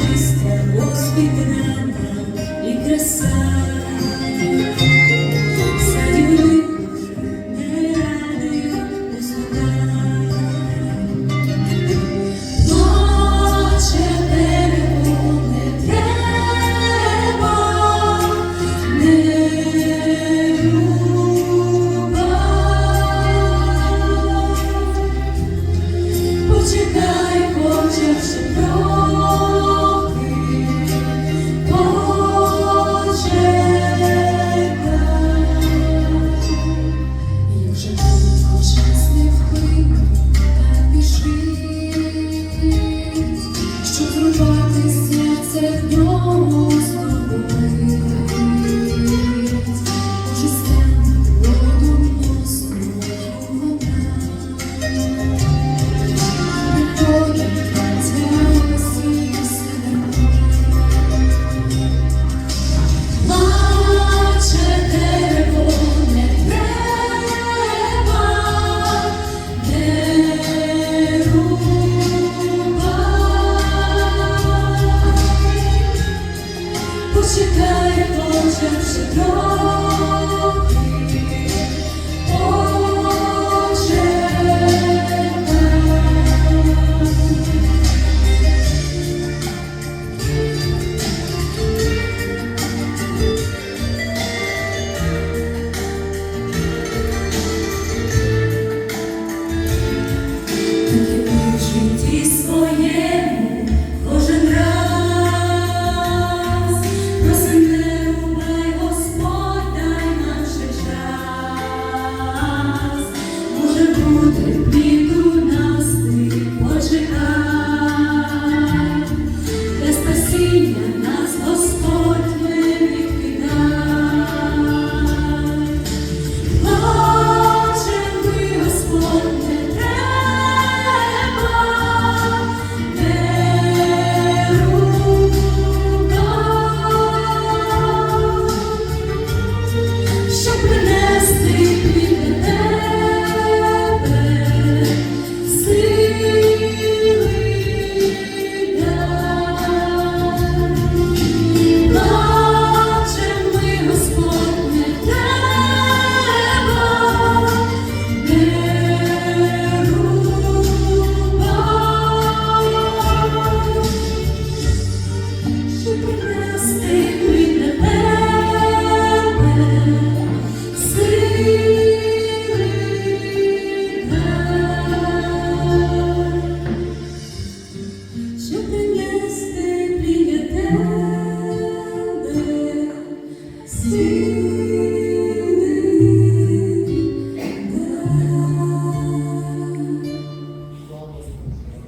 Christian was speaking. Oh. чекає, Боже, чекає.